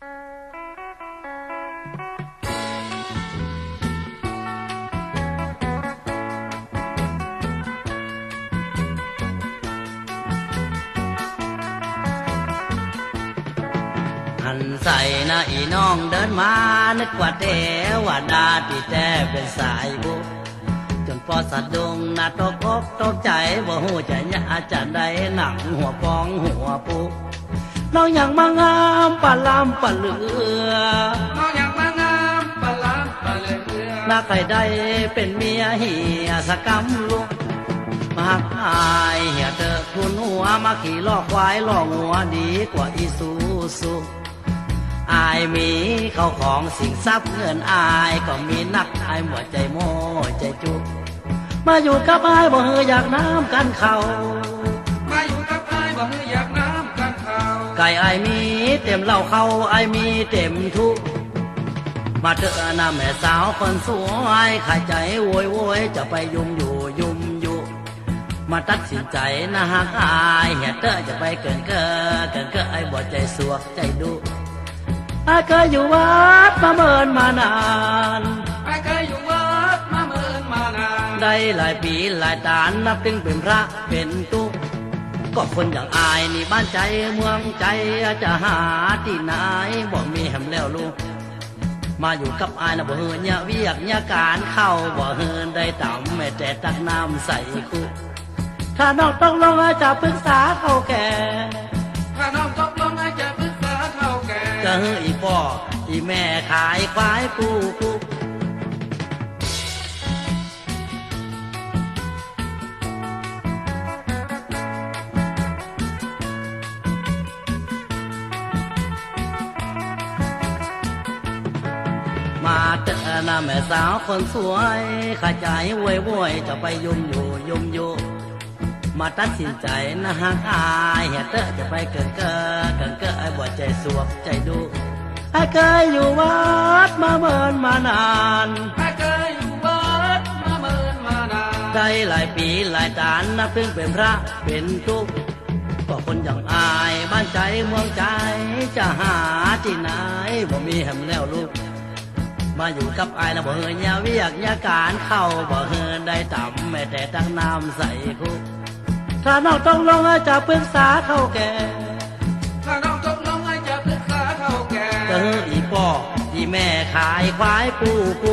หันใส่หน้าอีน้องเดินมานึกว่าเทวดาที่แท้เป็นสายบุจนพอสะดุงหน้าตกอกตกใจว่าหูใจยาจะได้หนังหัวปองหัวปุ น้องอย่างมางามปะลำปะเหลือน้องอยากมางามปะลามปะเหลือน้าใครได้เป็นเมียเหียสกำลุกมาหายเหียเตอทุนหัวมาขี่ล่อควายล่อหัวดีกว่าอีซูซูอายมีเข้าของสิ่งทรัพย์เงินอายก็มีนักอายหมดใจโม่ใจจุกมาอยู่กับอายบ่เฮออยากน้ำกันเขามา ข้าวไก่อายมีเต็มเหล้าเขาอายมีเต็มทุก มาเถอะนะแม่สาวคนสวยขาใจโวยโวยจะไปยุ่มอยู่ยุ่มอยู่ มาตัดสินใจนะฮักอายเฮียเตอจะไปเกินเกินเกินเกินไอ้บ่ใจสวกใจดุอายเคยอยู่วัดมาเมินมานานไอ้ายเคยอยู่วัดมาเมินมานาน ได้หลายปีหลายตานนับถึงเป็นพระเป็นตุก ก็คนอย่างอายนี่บ้านใจเมืองใจจะหาที่ไหนบ่มีแหมแล้วลูกมาอยู่กับอายนะบ่เฮินเนี่ยเวียกเนี่ยการเข้าบ่เฮินได้ต่ำแม่แต่ตักน้ำใส่คุถ้าน้องต้องลงอาจจะปรึกษาเขาแก่ถ้าน้องตกลงไอ้ายจะปรึกษาเท่าแก่จะเฮออีพ่ออีแม่ขายควายปูกู มาเจอหน้าแม่สาวคนสวยขาใจโวยโวยจะไปยุ่มอยู่ยุ่มอยู่มาตัดสินใจนะฮะอายเฮยเตอจะไปเกินเกินเกินเกินไอ้บ่ใจสวกใจดูไอ้เคยอยู่วัดมาเมินมานานไอ้ายเคยอยู่วัดมาเมินมานานได้หลายปีหลายตานนับถึงเป็นพระเป็นทุกข์ก็คนอย่างอายบ้านใจเมืองใจจะหาที่ไหนบ่มีแหมแล้วลูก มาอยู่กับอายนะบ่เฮินยาเวียกยาการเข้าบ่เฮินได้ต่ำแม้แต่ตั้งน้ำใส่คุกถ้าน้องต้องลงอาจจะปรึกษาเขาแก่ถ้าน้องตกลงไอ้ายจะปรึกษาเท่าแก่เจออีพ่ออีแม่ขายควายปูกู